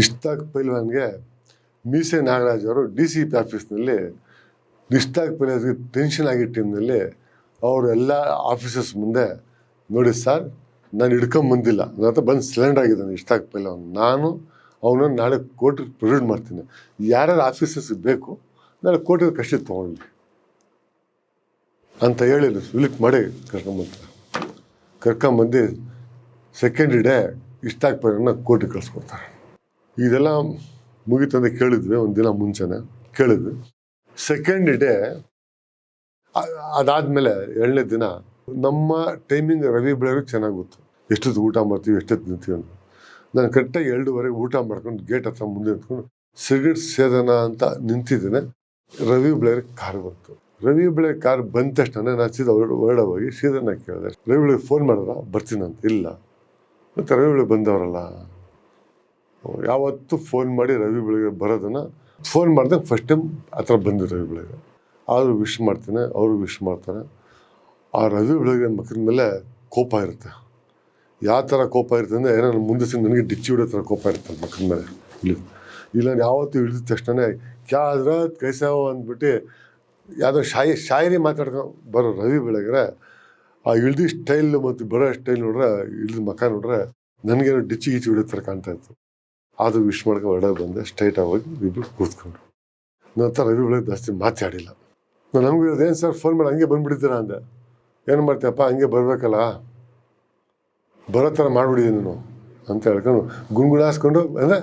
ಇಷ್ತಾಕ್ ಪೈಲ್ವಾನ್ಗೆ ಮೀಸೆ ನಾಗರಾಜ್ ಅವರು D C P ಆಫೀಸ್ನಲ್ಲಿ ಇಷ್ತಾಕ್ ಪೈಲ್ವಾನ್ಗೆ ಟೆನ್ಷನ್ ಆಗಿದ್ದ ಟೈಮ್ನಲ್ಲಿ ಅವರು ಎಲ್ಲ ಆಫೀಸರ್ಸ್ ಮುಂದೆ, ನೋಡಿ ಸರ್, ನಾನು ಹಿಡ್ಕೊಂಬಂದಿಲ್ಲ ನನ್ನ ಬಂದು ಸಿಲಿಂಡರ್ ಆಗಿದ್ದಾನೆ ಇಷ್ಟಾಕ್ ಪೈಲ್ವಾನ್. ನಾನು ಅವನನ್ನು ನಾಳೆ ಕೋರ್ಟಿಗೆ ಪ್ರೊಡ್ಯೂಟ್ ಮಾಡ್ತೀನಿ. ಯಾರ್ಯಾರು ಆಫೀಸರ್ಸ್ ಬೇಕು, ನಾಳೆ ಕೋರ್ಟಿಗೆ ಕಷ್ಟ ತೊಗೊಳ್ಳಿ ಅಂತ ಹೇಳಿ ಸುಲಿಕ್ ಮಾಡಿ ಕರ್ಕೊಂಬಂತಾರೆ ಕರ್ಕೊಂಬಂದು ಸೆಕೆಂಡ್ ಡೇ ಇಷ್ಟಾಕ್ ಪೈಲನ್ನ ಕೋರ್ಟಿಗೆ ಕಳಿಸ್ಕೊಡ್ತಾರೆ. ಇದೆಲ್ಲ ಮುಗಿತಂದ್ರೆ ಕೇಳಿದ್ವಿ, ಒಂದು ದಿನ ಮುಂಚೆನೆ ಕೇಳಿದ್ವಿ. ಸೆಕೆಂಡ್ ಡೇ ಅದಾದಮೇಲೆ ಎರಡನೇ ದಿನ ನಮ್ಮ ಟೈಮಿಂಗ್ ರವಿ ಬೆಳಗ್ಗೆ ಚೆನ್ನಾಗಿ ಗೊತ್ತು. ಎಷ್ಟೊತ್ತು ಊಟ ಮಾಡ್ತೀವಿ ಎಷ್ಟೊತ್ತು ನಿಂತೀವಿ ಅಂತ. ನಾನು ಕರೆಕ್ಟಾಗಿ ಎರಡೂವರೆಗೆ ಊಟ ಮಾಡ್ಕೊಂಡು ಗೇಟ್ ಹತ್ರ ಮುಂದೆ ನಿಂತ್ಕೊಂಡು ಸಿಗರೇಟ್ ಸೇದನ ಅಂತ ನಿಂತಿದ್ದೇನೆ. ರವಿ ಬೆಳಗ್ಗೆ ಕಾರ್ ಬಂತು. ರವಿ ಬೆಳಗ್ಗೆ ಕಾರ್ ಬಂದ ತಕ್ಷಣ ನಾನು ಸೀದಾ ಹೊರಡ ಹೋಗಿ ಸೀದನ ಕೇಳಿದೆ, ರವಿ ಬೆಳಗ್ಗೆ ಫೋನ್ ಮಾಡಿದ್ರ? ಬರ್ತೀನಂತ. ಇಲ್ಲ. ಮತ್ತು ರವಿ ಬೆಳಗ್ಗೆ ಬಂದವರಲ್ಲ. ಯಾವತ್ತೂ ಫೋನ್ ಮಾಡಿ ರವಿ ಬೆಳಗ್ಗೆ ಬರೋದನ್ನ ಫೋನ್ ಮಾಡಿದಾಗ ಫಸ್ಟ್ ಟೈಮ್ ಆ ಥರ ರವಿ ಬೆಳಗ್ಗೆ. ಆದರೂ ವಿಶ್ ಮಾಡ್ತೇನೆ, ಅವರು ವಿಶ್ ಮಾಡ್ತಾರೆ. ಆ ರವಿ ಬೆಳಗ್ಗೆ ಮಕ್ಕಳ ಮೇಲೆ ಕೋಪ ಇರುತ್ತೆ. ಯಾವ ಥರ ಕೋಪ ಇರುತ್ತೆ ಅಂದರೆ ಏನೋ ಮುಂದೆ ಸಿಂಗ್ ನನಗೆ ಡಿಚ್ಚಿ ಹೊಡೋ ಥರ ಕೋಪ ಇರುತ್ತೆ ಮಕ್ಕಳ ಮೇಲೆ. ಇಲ್ಲಿ. ಇಲ್ಲ ನಾನು ಯಾವತ್ತೂ ಇಳಿದ ತಕ್ಷಣ ಕ್ಯಾ ಹಜರತ್ ಕೈಸಾವ ಅಂದ್ಬಿಟ್ಟು ಯಾವುದೋ ಶಾಯಿ, ಶಾಯರಿ ಮಾತಾಡ್ಕೊಂಡು ಬರೋ ರವಿ ಬೆಳಗ್ಗೆ ಆ ಇಳ್ದಿ ಸ್ಟೈಲ್ ಮತ್ತು ಬರೋ ಸ್ಟೈಲ್ ನೋಡ್ರೆ ಇಳ್ದ ಮಕ್ಕ ನೋಡ್ರೆ ನನಗೇನು ಡಿಚ್ಚಿ ಗಿಚ್ಚಿ ಹೊಡೋ ಥರ ಕಾಣ್ತಾ ಇತ್ತು. ಆದರೂ ವಿಶ್ ಮಾಡ್ಕೊಂಡು ಹೊರಡೆ ಬಂದೆ ಸ್ಟ್ರೈಟ್ ಆಗಿ ಇಬ್ಬರು ಕೂತ್ಕೊಂಡು. ನಂತರ ರವಿ ಬೆಳಗ್ಗೆ ಜಾಸ್ತಿ ಮಾತಾಡಿಲ್ಲ. ನಾನು ನಮ್ಗೆ ಏನು ಸರ್ ಫೋನ್ ಮಾಡಿ, ಹಂಗೆ ಬಂದ್ಬಿಡ್ತೀರಾ ಅಂದೆ. ಏನು ಮಾಡ್ತೀಯಪ್ಪ, ಹಂಗೆ ಬರಬೇಕಲ್ಲ? ಬರೋ ಥರ ಮಾಡಿಬಿಡಿದೆ ನಾನು, ಅಂತ ಹೇಳ್ಕೊಂಡು ಗುಣ್ಗುಣಾಸ್ಕೊಂಡು, ಅಂದರೆ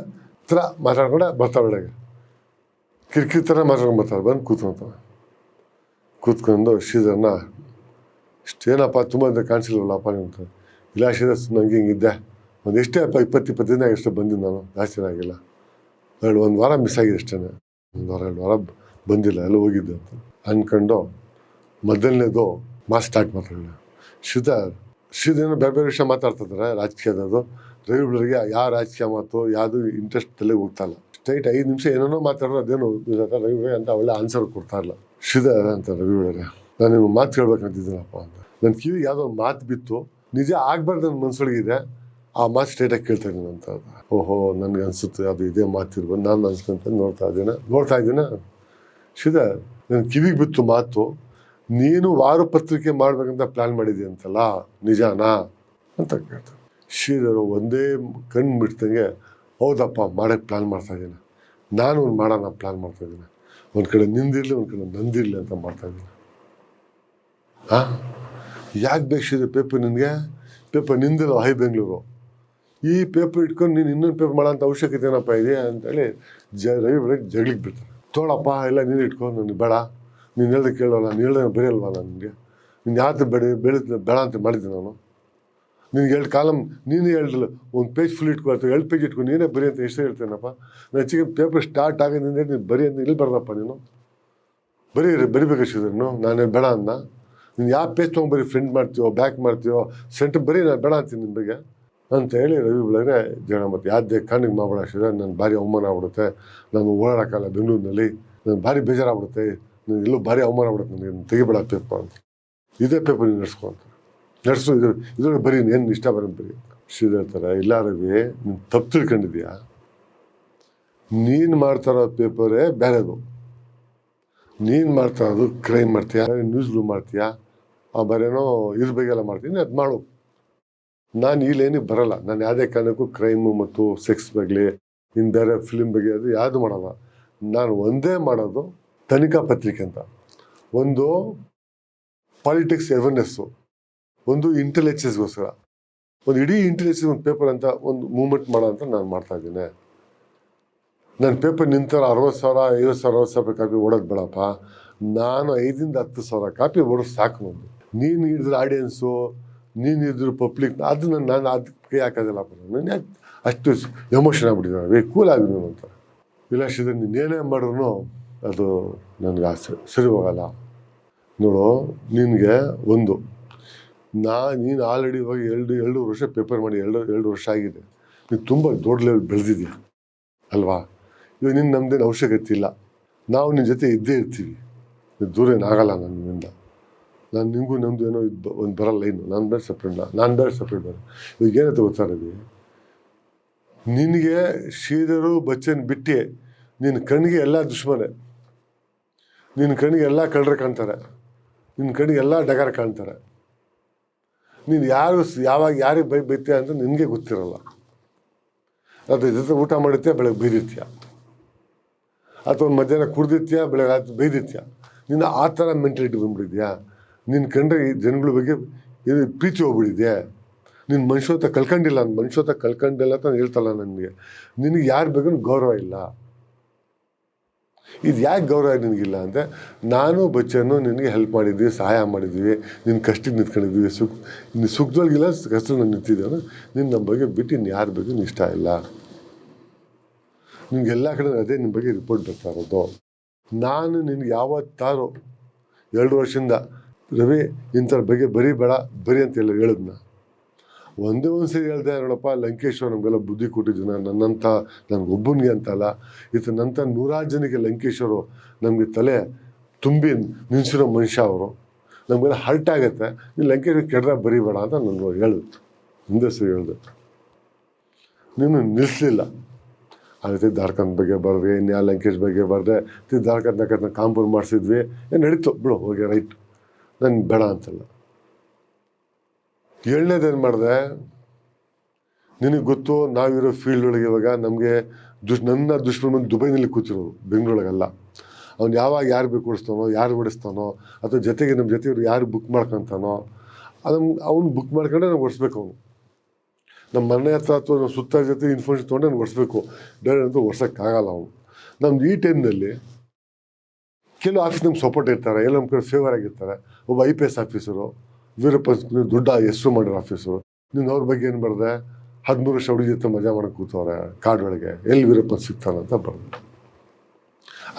ಥರ ಮಾತಾಡ್ಕೊಂಡೆ ಬರ್ತಾವೆ ಬೆಳಗ್ಗೆ ಕಿರಿಕಿರಿ ಥರ ಮಾತಾಡ್ಕೊಂಡು ಬರ್ತಾರೆ ಬಂದು ಕೂತ್ಕೊಂತಾವೆ ಕೂತ್ಕೊಂಡು ಶ್ರೀಧರನ್ನ ಇಷ್ಟೇನಪ್ಪ, ತುಂಬ ಅಂತ ಕಾಣಿಸಿಲ್ವಲ್ಲಪ್ಪ ನಿಮ್ಮ ಇಲ್ಲ ಶ್ರೀಧರ್ ಸುಮ್ಮನೆ ಹಂಗೆ ಹಿಂಗಿದ್ದೆ ಒಂದು ಎಷ್ಟೇ ಅಪ್ಪ ಇಪ್ಪತ್ತು ಇಪ್ಪತ್ತು ದಿನ ಎಷ್ಟು ಬಂದಿದ್ದು ನಾನು, ಜಾಸ್ತಿ ಆಗಿಲ್ಲ. ಎರಡು ಒಂದು ವಾರ ಮಿಸ್ ಆಗಿದೆ ಅಷ್ಟೇ ಒಂದು ವಾರ, ಎರಡು ವಾರ ಬಂದಿಲ್ಲ, ಎಲ್ಲ ಹೋಗಿದ್ದೆ ಅಂತ. ಅಂದ್ಕೊಂಡು ಮೊದಲನೇದು ಮಾಸ್ ಸ್ಟಾರ್ಟ್ ಮಾಡ್ತಾರೆ ಶ್ರೀಧರ್ ಏನೋ ಬೇರೆ ಬೇರೆ ವಿಷಯ ಮಾತಾಡ್ತಿದ್ದಾರೆ ರಾಜಕೀಯದದು ರವಿ ಬೆಳಗ್ಗೆ ಯಾವ ರಾಜಕೀಯ ಮಾತು, ಯಾವುದು ಇಂಟ್ರೆಸ್ಟ್ ತಲೆಗೆ ಹೋಗ್ತಾ ಇಲ್ಲ. ಸ್ಟ್ರೈಟ್ ಐದು ನಿಮಿಷ ಏನೇನೋ ಮಾತಾಡೋ ಅದೇನು ಇರುತ್ತೆ ಅಂತ ಒಳ್ಳೆ ಆನ್ಸರ್ ಕೊಡ್ತಾ ಇಲ್ಲ. ಶ್ರೀಧರ್ ಅಂತ ರವಿ ನಾನು ನಿಮ್ಗೆ ಮಾತು ಕೇಳ್ಬೇಕಂತಿದ್ದೀನಪ್ಪ ಅಂತ. ನನ್ನ ಕಿವಿಗೆ ಯಾವುದೋ ಒಂದು ಮಾತು ಬಿತ್ತು. ನಿಜ ಆಗಬಾರ್ದು ನನ್ನ ಮನ್ಸೊಳಗಿದೆ. ಆ ಮಾತು ಸ್ಟ್ರೇಟಾಗಿ ಕೇಳ್ತಾ ಇದ್ದೀನಿ ಅಂತ. ಓಹೋ, ನನಗೆ ಅನಿಸುತ್ತೆ, ಅದು ಇದೇ ಮಾತಿರ್ಬೋದು ನಾನು ಅನ್ಸ್ಕೊಂತ ನೋಡ್ತಾ ಇದ್ದೀನ. ನೋಡ್ತಾ ಇದ್ದೀನ. ಶಿದ ನನ್ನ ಕಿವಿಗೆ ಬಿತ್ತು ಮಾತು. ನೀನು ವಾರಪತ್ರಿಕೆ ಮಾಡ್ಬೇಕಂತ ಪ್ಲ್ಯಾನ್ ಮಾಡಿದ್ದಿ ಅಂತಲ್ಲ? ನಿಜಾನಾ? ಅಂತ ಕೇಳ್ತಾರೆ ಶ್ರೀಧರು ಒಂದೇ ಕಣ್ಣು ಬಿಡ್ತಂಗೆ ಹೌದಪ್ಪ ಮಾಡೋಕ್ಕೆ ಪ್ಲ್ಯಾನ್ ಮಾಡ್ತಾ ಇದ್ದೀನಿ. ನಾನು ಒಂದು ಮಾಡೋಣ ಪ್ಲ್ಯಾನ್ ಮಾಡ್ತಾ ಇದ್ದೀನಿ. ಒಂದು ಕಡೆ ನಿಂದಿರಲಿ ಒಂದು ಕಡೆ ನಂದಿರಲಿ ಅಂತ ಮಾಡ್ತಾ ಇದ್ದೀನಿ. ಹಾಂ ಯಾಕೆ ಬೇಕು ಶ್ರೀಧರ್ ಪೇಪರ್ ನಿನಗೆ? ಪೇಪರ್ ನಿಂದಿಲ್ಲ ಹೈ ಬೆಂಗಳೂರು? ಈ ಪೇಪರ್ ಇಟ್ಕೊಂಡು ನೀನು ಇನ್ನೊಂದು ಪೇಪರ್ ಮಾಡೋಂಥ ಅವಶ್ಯಕತೆ ಏನಪ್ಪ ಇದೆ ಅಂತೇಳಿ ಜ, ರವಿ ಬೆಳಗ್ಗೆ ಜಗಳಿಗೆ ಬಿಡ್ತಾರೆ ತೋಳಪ್ಪ ಇಲ್ಲ ನೀನು ಇಟ್ಕೊಂಡು ನನಗೆ ಬೇಡ. ನೀನು ಹೇಳ್ದೆ ಕೇಳೋಲ್ಲ. ನೀನು ಹೇಳ್ದೆ ಬರೆಯಲ್ವಾ ನನಗೆ? ನೀನು ಯಾವತ್ತು ಬೆಳೆ ಬೆಳೀತ ಬೇಡ ಅಂತ ಮಾಡಿದ್ದೆ ನಾನು. ನಿನಗೆ ಎರಡು ಕಾಲಮ್, ನೀನು ಹೇಳಿಲ್ಲ ಒಂದು ಪೇಜ್ ಫುಲ್ ಇಟ್ಕೊ ಅಥವಾ ಎರಡು ಪೇಜ್ ಇಟ್ಕೊಂಡು ನೀನೇ ಬರಿ ಅಂತ ಎಷ್ಟು ಹೇಳ್ತೇನಪ್ಪ. ನಾನು ಹೆಚ್ಚಿಗೆ ಪೇಪರ್ ಸ್ಟಾರ್ಟ್ ಆಗೋದ್ರಿಂದ ನೀನು ಬರಿ ಅಂತ ಇಲ್ಲಿ ಬರ್ದಪ್ಪ ನೀನು? ಬರೀ ಬರಿಬೇಕು ನಾನು ನಾನೇ ಬೇಡ ಅಂದ ನೀನು ಯಾವ ಪೇಜ್ ತೊಗೊಂಬರಿ ಫ್ರೆಂಡ್ ಮಾಡ್ತೀವೋ ಬ್ಯಾಕ್ ಮಾಡ್ತೀವೋ ಸೆಂಟರ್ ಬರೀ ನಾನು ಬೇಡ ಅಂತೀನಿ ನಿನ್ನ ಬಗ್ಗೆ ಅಂತ ಹೇಳಿ ರವಿ ಬೆಳಗ್ಗೆ ಜನ ಮತ್ತೆ ಯಾವುದೇ ಕಣ್ಣಿಗೆ ಮಾಡ್ಬೇಡ ನಾನು ಭಾರಿ ಅವಮಾನ ಆಗ್ಬಿಡುತ್ತೆ. ನಾನು ಓಡಾಡೋಕ್ಕಲ್ಲ ಬೆಂಗಳೂರಿನಲ್ಲಿ, ನಾನು ಭಾರಿ ಬೇಜಾರಾಗ್ಬಿಡುತ್ತೆ. ನಾನು ಎಲ್ಲೂ ಭಾರಿ ಅವಮಾನ ಆಗ್ಬಿಡುತ್ತೆ ನನಗೆ, ನೀನು ತೆಗಿಬೇಡ ಪೇಪರ್ ಅಂತ. ಇದೇ ಪೇಪರ್ ನೀನು ನಡೆಸ್ಕೊ ಅಂತ. ನಡೆಸು, ಇದು ಇದ್ರೊಳಗೆ ಬರೀ ಏನು ಇಷ್ಟ ಬರೋ ಬರೀ ಶಿವ ಹೇಳ್ತಾರೆ, ಇಲ್ಲ ರವಿ, ನೀನು ತಪ್ಪು ತಿಳ್ಕೊಂಡಿದ್ಯಾ ನೀನು ಮಾಡ್ತಾರೋ ಪೇಪರೇ ಬೇರೆದು. ನೀನು ಮಾಡ್ತಾ ಇರೋದು ಕ್ರೈಮ್ ಮಾಡ್ತೀಯಾ? ನ್ಯೂಸ್ಗಳು ಮಾಡ್ತೀಯಾ? ಆ ಬರೇನೋ ಇದ್ರ ಬಗ್ಗೆ ಎಲ್ಲ ಮಾಡ್ತೀನಿ, ಅದು ಮಾಡು. ನಾನು ಲೈನಿಗೆ ಬರಲ್ಲ. ನಾನು ಯಾವುದೇ ಕಾರಣಕ್ಕೂ ಕ್ರೈಮು ಮತ್ತು ಸೆಕ್ಸ್ ಬಗ್ಗೆ ಇನ್ನು ಬೇರೆ ಫಿಲ್ಮ್ ಬಗ್ಗೆ ಅದು ಯಾವುದು ಮಾಡಲ್ಲ. ನಾನು ಒಂದೇ ಮಾಡೋದು ತನಿಖಾ ಪತ್ರಿಕೆ ಅಂತ. ಒಂದು ಪಾಲಿಟಿಕ್ಸ್ ಅವೇರ್ನೆಸ್ಸು ಒಂದು ಇಂಟೆಲಿಜೆನ್ಸ್ಗೋಸ್ಕರ ಒಂದು ಇಡೀ ಇಂಟೆಲಿಜೆನ್ಸ್ ಒಂದು ಪೇಪರ್ ಅಂತ ಒಂದು ಮೂವ್ಮೆಂಟ್ ಮಾಡೋ ಅಂತ ನಾನು ಮಾಡ್ತಾ ಇದ್ದೀನಿ. ನನ್ನ ಪೇಪರ್ ನಿಂತರ ಅರವತ್ತು ಸಾವಿರ, ಐವತ್ತು ಸಾವಿರ, ಅರವತ್ತು ಸಾವಿರ ಕಾಪಿ ಓಡೋದು ಬೇಡಪ್ಪ. ನಾನು ಐದರಿಂದ ಹತ್ತು ಸಾವಿರ ಕಾಪಿ ಓಡೋದು ಸಾಕು ಒಂದು ನೀನು ಹಿಡಿದ್ರೆ ಆಡಿಯನ್ಸು ನೀನು ಹಿಡಿದ್ರು ಪಬ್ಲಿಕ್ ಅದನ್ನ ನಾನು ಅದಕ್ಕೆ ಹಾಕೋದಿಲ್ಲ ನಾನು ಯಾಕೆ ಅಷ್ಟು ಎಮೋಷನ್ ಆಗ್ಬಿಟ್ಟಿದ್ದೀನಿ ಕೂಲ್ ಆಗಿದ್ದು ಅಂತ. ಇಲ್ಲ ನೀನೇನೇ ಮಾಡಿದ್ರು ಅದು ನನಗೆ ಆಸೆ ಸರಿ ಹೋಗಲ್ಲ ನೋಡು, ನಿನಗೆ ಒಂದು, ನಾ ನೀನು ಆಲ್ರೆಡಿ ಇವಾಗ ಎರಡು ಎರಡು ವರ್ಷ ಪೇಪರ್ ಮಾಡಿ ಎರಡು ಎರಡು ವರ್ಷ ಆಗಿದೆ. ನೀನು ತುಂಬ ದೊಡ್ಡ ಲೆವೆಲ್ ಬೆಳೆದಿದ್ಯಾ? ಅಲ್ವಾ? ಇವಾಗ ನಿನ್ನ ನಮ್ದೇನು ಅವಶ್ಯಕತೆ ಇಲ್ಲ. ನಾವು ನಿನ್ನ ಜೊತೆ ಇದ್ದೇ ಇರ್ತೀವಿ. ದೂರ ಏನಾಗಲ್ಲ ನನ್ನಿಂದ. ನಾನು ನಿಮಗೂ ನಮ್ಮದು ಏನೋ ಇದು ಒಂದು ಬರಲ್ಲ ಇನ್ನು. ನಾನು ಬೇರೆ ಸಪ್ರೇಟ್ ನಾನು ಬೇರೆ ಸಪ್ರೇಟ್ ಬೇರೆ ಈಗ ಏನಂತ ಗೊತ್ತಾ ನಿನಗೆ ಶ್ರೀಧರು ಬಚ್ಚನ್ ಬಿಟ್ಟಿ. ನಿನ್ನ ಕಣ್ಣಿಗೆ ಎಲ್ಲ ದುಶ್ಮನೆ. ನಿನ್ನ ಕಣ್ಣಿಗೆ ಎಲ್ಲ ಕಳ್ಳರು ಕಾಣ್ತಾರೆ. ನಿನ್ನ ಕಣ್ಣಿಗೆ ಎಲ್ಲ ಡಗರ ಕಾಣ್ತಾರೆ. ನೀನು ಯಾರು ಯಾವಾಗ ಯಾರಿಗೆ ಬೈ ಬೈತೀಯ ಅಂತ ನಿನಗೆ ಗೊತ್ತಿರಲ್ಲ. ಅದು ಜೊತೆ ಊಟ ಮಾಡಿರ್ತೀಯ ಬೆಳಗ್ಗೆ ಬೈದಿರ್ತೀಯ ಅಥವಾ ಮಧ್ಯಾಹ್ನ ಕುಡ್ದಿರ್ತೀಯ ಬೆಳಗ್ಗೆ ಬೈದಿತ್ಯ ನಿನ್ನ ಆ ಥರ ಮೆಂಟಾಲಿಟಿ ಬಂದ್ಬಿಟ್ಟಿದ್ಯಾ? ನಿನ್ನ ಕಂಡ್ರೆ ಈ ಜನಗಳ ಬಗ್ಗೆ ಇದು ಪ್ರೀತಿ ಹೋಗ್ಬಿಟ್ಟಿದೆ ನಿನ್ನ ಮನುಷ್ಯತ್ವ ಕಲ್ಕೊಂಡಿಲ್ಲ ನನ್ನ ಮನುಷ್ಯತ್ವ ಕಲ್ಕೊಂಡಿಲ್ಲ ಅಂತ ನಾನು ಹೇಳ್ತಲ್ಲ ನನಗೆ. ನಿನಗೆ ಯಾರ ಬಗ್ಗೆ ಗೌರವ ಇಲ್ಲ. ಇದು ಯಾಕೆ ಗೌರವ ನಿನಗಿಲ್ಲ ಅಂದರೆ ನಾನು ಬಚ್ಚನ್ನು ನಿನಗೆ ಹೆಲ್ಪ್ ಮಾಡಿದ್ವಿ, ಸಹಾಯ ಮಾಡಿದ್ವಿ ನಿನ್ನ ಕಷ್ಟಕ್ಕೆ ನಿಂತ್ಕೊಂಡಿದ್ವಿ, ಸುಖ ನಿನ್ನ ಸುಖದೊಳಗಿಲ್ಲ ಕಷ್ಟ ನಾನು ನಿಂತಿದ್ದೆ ಅಂದರೆ ನಿನ್ನ ನಮ್ಮ ಬಗ್ಗೆ ಬಿಟ್ಟು ಇನ್ನು ಯಾರ ಬಗ್ಗೆ ನೀನು ಇಷ್ಟ ಇಲ್ಲ. ನಿಮ್ಗೆ ಎಲ್ಲ ಕಡೆ ಅದೇ ನಿಮ್ಮ ಬಗ್ಗೆ ರಿಪೋರ್ಟ್ ಬರ್ತಾ ಇರೋದು. ನಾನು ನಿನಗೆ ಯಾವತ್ತಾರು ಎರಡು ವರ್ಷದಿಂದ ರವಿ ಇಂಥರ ಬಗ್ಗೆ ಬರೀ ಬೇಡ, ಬರೀ ಅಂತ ಹೇಳಿ ಹೇಳಿದ್ನ. ಒಂದೇ ಒಂದು ಸರಿ ಹೇಳ್ದೆ, ನೋಡಪ್ಪ, ಲಂಕೇಶ್ವರ ನಮಗೆಲ್ಲ ಬುದ್ಧಿ ಕೊಟ್ಟಿದ್ದು ನನ್ನಂಥ ನನಗೊಬ್ಬನಿಗೆ ಅಂತಲ್ಲ ಇತ್ತು ನಂತ ನೂರಾರು ಜನಕ್ಕೆ ಲಂಕೇಶ್ವರು ನಮಗೆ ತಲೆ ತುಂಬಿ ನಿಲ್ಸಿರೋ ಮನುಷ್ಯ ಅವರು. ನಮಗೆಲ್ಲ ಹರ್ಟ್ ಆಗುತ್ತೆ, ನೀನು ಲಂಕೇಶ್ವರ ಕೆಡ್ದಾಗ ಬರೀಬೇಡ ಅಂತ ನಾನು ಹೇಳಿದ್ರು ಹಿಂದೆ ಸರಿ ಹೇಳಿದೆ. ನೀನು ನಿಲ್ಲಿಸಲಿಲ್ಲ ಅದೇ ರೀತಿ ದಾರ್ಕಂದ್ ಬಗ್ಗೆ ಬರೆದ್ವಿ ಇನ್ಯಾ ಲಂಕೇಶ್ ಬಗ್ಗೆ ಬರೆದೆ ದಾರ್ಕಂದ್ ನಕತ್ನ ಕಾಂಪೌಂಡ್ ಮಾಡಿಸಿದ್ವಿ, ಏನು ನಡೀತು? ಬಿಡು, ಹೋಗಿ, ರೈಟ್. ನನ್ಗೆ ಬೇಡ ಅಂತಲ್ಲ. ಏಳನೇದೇನು ಮಾಡಿದೆ? ನಿನಗೆ ಗೊತ್ತು, ನಾವಿರೋ ಫೀಲ್ಡ್ ಒಳಗೆ ಇವಾಗ ನಮಗೆ ದುಷ್, ನನ್ನ ದುಷ್ಮನ್ ದುಬೈನಲ್ಲಿ ಕೂತಿರೋದು ಬೆಂಗಳೂರೊಳಗಲ್ಲ. ಅವ್ನು ಯಾವಾಗ ಯಾರು ಬೇಕು ಓಡಿಸ್ತಾನೋ, ಯಾರು ಓಡಿಸ್ತಾನೋ, ಅಥವಾ ಜೊತೆಗೆ ನಮ್ಮ ಜೊತೆ ಯಾರು ಬುಕ್ ಮಾಡ್ಕೊತಾನೋ ಅದನ್ನು ಅವ್ನು ಬುಕ್ ಮಾಡ್ಕೊಂಡೆ ನಾವು ಓಡಿಸ್ಬೇಕು ಅವನು. ನಮ್ಮ ಮನೆ ಹತ್ರ ಅಥವಾ ನಮ್ಮ ಸುತ್ತ ಜೊತೆ ಇನ್ಫಾರ್ಮೇಷನ್ ತೊಗೊಂಡು ನಾನು ಓಡಿಸ್ಬೇಕು. ಡೈರೆಕ್ಟ್ ಅಂತ ಓಡ್ಸೋಕ್ಕಾಗಲ್ಲ ಅವನು. ನಮ್ದು ಈ ಟೈಮ್ನಲ್ಲಿ ಕೆಲವು ಆಫೀಸ್ ನಮ್ಗೆ ಸಪೋರ್ಟ್ ಇರ್ತಾರೆ, ಎಲ್ಲ ನಮ್ಮ ಕಡೆ ಫೇವರ್ ಆಗಿರ್ತಾರೆ. ಒಬ್ಬ I P S officer Veerappa ದೊಡ್ಡ ಹೆಸರು ಮಾಡಿರೋ ಆಫೀಸರು ನೀನು ಅವ್ರ ಬಗ್ಗೆ ಏನು ಬರೆದೆ? ಹದಿಮೂರು ವರ್ಷ ಹುಡುಗಿ ಜೊತೆ ಮಜಾ ಮಾಡಕ್ಕೆ ಕೂತವ್ರೆ ಕಾಡೊಳಗೆ ಎಲ್ಲಿ ವೀರಪ್ಪ ಸಿಗ್ತಾನಂತ ಬರ್ದು.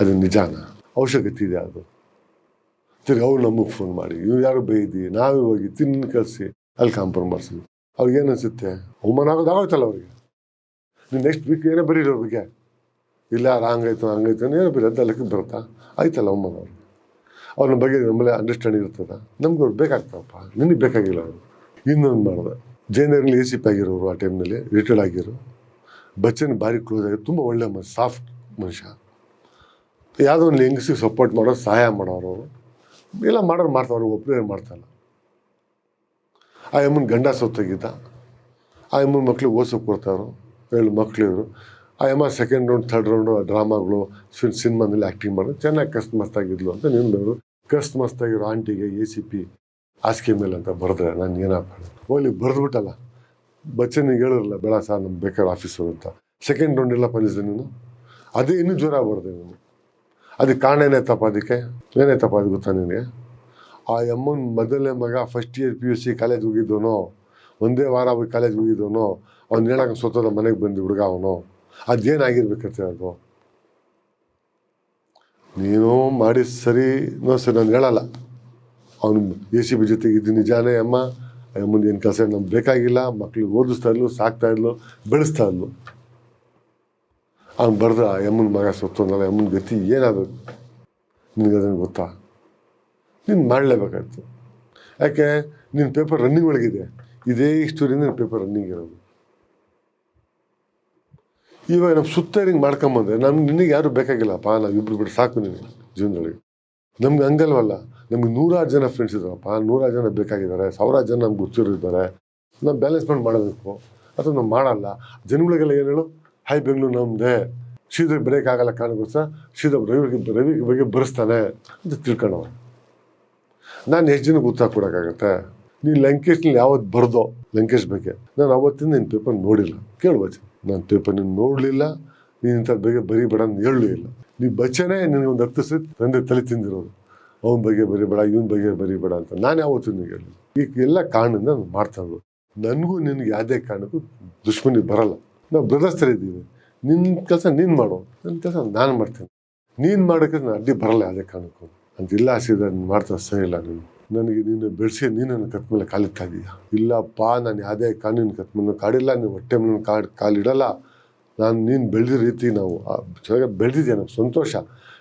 ಅದು ನಿಜಾನ? ಅವಶ್ಯಕತೆ ಇದೆ ಅದು. ತಿರ್ಗಿ ಅವ್ರು ನಮಗೆ ಫೋನ್ ಮಾಡಿ, ಇವ್ರು ಯಾರು ಬೈದಿ? ನಾವೇ ಹೋಗಿ ತಿನ್ನ ಕಲಿಸಿ ಅಲ್ಲಿ ಕಾಂಪ್ರಮೈಸ್ ಅವ್ರಿಗೆ ಏನು ಅನಿಸುತ್ತೆ? ಅವಮಾನ ಆಗೋದು ಆಗೋಯ್ತಲ್ಲ ಅವ್ರಿಗೆ? ನೀವು ನೆಕ್ಸ್ಟ್ ವೀಕ್ ಏನೇ ಬರೀರಿ ಅವ್ರಿಗೆ ಇಲ್ಲ ಹಂಗಾಯ್ತು ಹಂಗಾಯ್ತು ಏನೋ ಬಿಡ ಲೆಕ್ಕಕ್ಕೆ ಬರುತ್ತಾ? ಆಯ್ತಲ್ಲ ಅವಮಾನ ಅವ್ರು ಅವ್ರ ಬಗ್ಗೆ ನಮ್ಮಲ್ಲಿ ಅಂಡರ್ಸ್ಟ್ಯಾಂಡಿಂಗ್ ಇರ್ತದ. ನಮ್ಗೆ ಅವ್ರು ಬೇಕಾಗ್ತಾವಪ್ಪ ನಿನಗೆ ಬೇಕಾಗಿಲ್ಲ ಅವರು. ಇನ್ನೊಂದು ಮಾಡಿದೆ. ಜೈನರಲ್ಲಿ ಎ ಸಿ ಪಿ ಆಗಿರೋರು ಆ ಟೈಮ್ನಲ್ಲಿ ರಿಟೈರ್ಡ್ ಆಗಿರೋ. ಬಚ್ಚನ್ ಭಾರಿ ಕ್ಲೋಸ್ ಆಗಿ, ತುಂಬ ಒಳ್ಳೆ ಮನುಷ್ಯ ಸಾಫ್ಟ್ ಮನುಷ್ಯ. ಯಾವುದೋ ಒಂದು ಹೆಂಗಸಿಗೆ ಸಪೋರ್ಟ್ ಮಾಡೋರು ಸಹಾಯ ಮಾಡೋರು. ಎಲ್ಲ ಮಾಡೋರು ಮಾಡ್ತಾವ್ರು ಒಬ್ಬರೇ ಮಾಡ್ತಾಯಿಲ್ಲ ಆ ಅಮ್ಮನ ಗಂಡ ಸೊತ್ತಾಗಿದ್ದ. ಆ ಅಮ್ಮನ ಮಕ್ಳಿಗೆ ಓದ್ಸೋಕೆ ಕೊಡ್ತಾರೋ ಏಳು ಮಕ್ಳಿದ್ರು ಆ ಅಮ್ಮ ಸೆಕೆಂಡ್ ರೌಂಡ್, ಥರ್ಡ್ ರೌಂಡು ಡ್ರಾಮಾಗಳು, ಫಿಲ್ ಸಿನಿಮಾದಲ್ಲಿ ಆ್ಯಕ್ಟಿಂಗ್ ಮಾಡೋದು ಚೆನ್ನಾಗಿ ಕಸ್ತ್ ಮಸ್ತಾಗಿದ್ಲು ಅಂತ ನಿಂದವರು. ಕಸ್ತ್ ಮಸ್ತಾಗಿರೋ ಆಂಟಿಗೆ ಎ ಸಿ ಪಿ ಹಾಸಿಗೆ ಮೇಲೆ ಅಂತ ಬರೆದ್ರೆ ನಾನು ಏನಪ್ಪ ಹೋಗ್ಲಿ, ಬರೆದ್ಬಿಟ್ಟಲ್ಲ. ಬಚ್ಚನಿಗೆ ಹೇಳಿರಲ್ಲ ಬೇಡ ಸರ್, ನಮ್ಗೆ ಬೇಕಾದ್ರೆ ಆಫೀಸರು ಅಂತ. ಸೆಕೆಂಡ್ ರೌಂಡ್ ಎಲ್ಲ ಬಂದಿದ್ದೆ ನೀನು. ಅದೇ ಇನ್ನೂ ಜ್ವರ ಬರ್ದೆ ನೀನು. ಅದಕ್ಕೆ ಕಾರಣ ಏನಾಯ್ತಪ್ಪ ಅದಕ್ಕೆ? ಏನಾಯ್ತಪ್ಪ ಅದು ಗೊತ್ತಾ ನಿನಗೆ? ಆ ಅಮ್ಮನ ಮೊದಲನೇ ಮಗ first year P U C college ಹೋಗಿದ್ದವನು, ಒಂದೇ ವಾರ ಹೋಗಿ ಕಾಲೇಜ್ ಹೋಗಿದ್ದವನು, ಅವ್ನು ಹೇಳಕ್ಕೆ ಸ್ವತಃ ಮನೆಗೆ ಬಂದು ಹುಡುಗ ಅವನು. ಅದೇನಾಗಿರ್ಬೇಕಂತ ಅದು ನೀನು ಮಾಡಿ ಸರಿ ನೋ ಸರಿ ನಾನು ಹೇಳಲ್ಲ. ಅವನು ಎ ಸಿ ಬಿ ಜೊತೆಗೆ ಇದು ನಿಜಾನೇ ಅಮ್ಮ ಮುಂದೆ ಏನು ಕೆಲಸ ನಮ್ಗೆ ಬೇಕಾಗಿಲ್ಲ, ಮಕ್ಳಿಗೆ ಓದಿಸ್ತಾ ಇದ್ಲು, ಸಾಕ್ತಾ ಇದ್ಲು, ಬೆಳೆಸ್ತಾ ಇದ್ಲು. ಅವ್ನು ಬರ್ದ ಯಮ್ಮನ ಮಗ ಸತ್ತೋನಲ್ಲ ಯಮ್ಮನ ಗತಿ ಏನಾಗಬೇಕು ನಿನಗೆ ಅದನ್ನು ಗೊತ್ತಾ? ನೀನು ಮಾಡಲೇಬೇಕಾಯ್ತು. ಯಾಕೆ ನಿನ್ನ ಪೇಪರ್ ರನ್ನಿಂಗ್ ಒಳಗಿದೆ. ಇದೇ ಇಷ್ಟು ನಿನ್ನ ಪೇಪರ್ ರನ್ನಿಂಗ್ ಇರೋದು. ಇವಾಗ ನಮ್ಮ ಸುತ್ತ ಹಿಂಗೆ ಮಾಡ್ಕೊಂಬಂದ್ರೆ ನಮ್ಗೆ ನಿನಗೆ ಯಾರು ಬೇಕಾಗಿಲ್ಲಪ್ಪ? ನಾವು ಇಬ್ರು ಬಿಟ್ಟು ಸಾಕು ನಿನಗೆ ಜೀವನದೊಳಗೆ ನಮ್ಗೆ ಹಂಗಲ್ವಲ್ಲ? ನಮ್ಗೆ ನೂರಾರು ಜನ ಫ್ರೆಂಡ್ಸ್ ಇದ್ದಾರಪ್ಪ ನೂರಾರು ಜನ ಬೇಕಾಗಿದ್ದಾರೆ. ಸಾವಿರಾರು ಜನ ನಮ್ಗೆ ಗೊತ್ತಿರೋದಿದ್ದಾರೆ ನಾವು ಬ್ಯಾಲೆನ್ಸ್ಮೆಂಟ್ ಮಾಡಬೇಕು. ಅಥವಾ ನಾವು ಮಾಡಲ್ಲ. ಜನಗಳಿಗೆಲ್ಲ ಏನು ಹೇಳು? ಹೈ ಬೆಂಗಳೂರು ನಮ್ಮದೇ ಶೀಘ್ರ ಬ್ರೇಕ್ ಆಗಲ್ಲ ಕಾರಣಕ್ಕೋಸ್ಕರ ಶೀಘ್ರ ರವಿ ರವಿ ಬಗ್ಗೆ ಬರೆಸ್ತಾನೆ ಅಂತ ತಿಳ್ಕೊಂಡವ ನಾನು ಎಷ್ಟು ಜನಕ್ಕೆ ಉತ್ತರ ಕೊಡೋಕ್ಕಾಗತ್ತೆ? ನೀನು ಲಂಕೇಶ್ನಲ್ಲಿ ಯಾವತ್ತು ಬರ್ದೋ? ಲಂಕೇಶ್ ಬಗ್ಗೆ. ನಾನು ಅವತ್ತಿಂದ ನಿನ್ನ ಪೇಪರ್ ನೋಡಿಲ್ಲ. ಕೇಳ್ಬೋದು ನಾನು ನೀನು ನೋಡಲಿಲ್ಲ, ನೀನು ಇಂಥ ಬಗ್ಗೆ ಬರೀಬೇಡ ಅಂತ ಹೇಳಲೂ ಇಲ್ಲ. ನೀ ಬಚ್ಚನೇ ನಿನಗೆ ಒಂದು ಹತ್ತು ಸತಿ ತಂದೆ ತಲೆ ತಿಂದಿರೋದು. ಅವನ ಬಗ್ಗೆ ಬರಿಬೇಡ, ಇವನ ಬಗ್ಗೆ ಬರಿಬೇಡ ಅಂತ ನಾನು ಯಾವತ್ತೂ ನಿನಗೆ ಹೇಳಿಲ್ಲ ಈಗ ಎಲ್ಲ ಕಾರಣದಿಂದ ನಾನು ಮಾಡ್ತಾ ಇರೋದು. ನನಗೂ ನಿನಗೆ ಯಾವುದೇ ಕಾರಣಕ್ಕೂ ದುಶ್ಮನಿ ಬರಲ್ಲ. ನಾವು ಬ್ರದರ್ಸ್ ಥರ ಇದ್ದೀವಿ. ನಿನ್ನ ಕೆಲಸ ನೀನು ಮಾಡು ನನ್ನ ಕೆಲಸ ನಾನು ಮಾಡ್ತೀನಿ. ನೀನು ಮಾಡೋಕ್ಕೆ ನಾನು ಅಡ್ಡಿ ಬರಲ್ಲ ಯಾವುದೇ ಕಾರಣಕ್ಕೂ. ಅಂತ ಇಲ್ಲ ಆಸಿದ ನೀನು ಮಾಡ್ತಾ ಸರಿ ಇಲ್ಲ ನೀನು. ನನಗೆ ನೀನು ಬೆಳೆಸಿ, ನೀನು ನನ್ನ ಕತ್ ಮೇಲೆ ಕಾಲಿಡ್ತಾ ಇದೀಯ ಇಲ್ಲಪ್ಪ, ನಾನು ಯಾವುದೇ ಕಾನೂನು ಕತ್ ಮೇಲೆ ಕಾಡಿಲ್ಲ, ನೀವು ಹೊಟ್ಟೆ ಮೇಲೆ ಕಾಡು, ಕಾಲಿಡಲ್ಲ. ನಾನು, ನೀನು ಬೆಳೆದ ರೀತಿ ನಾವು ಚೆನ್ನಾಗಿ ಬೆಳೆದಿದ್ಯಾ ನಮ್ಗೆ ಸಂತೋಷ.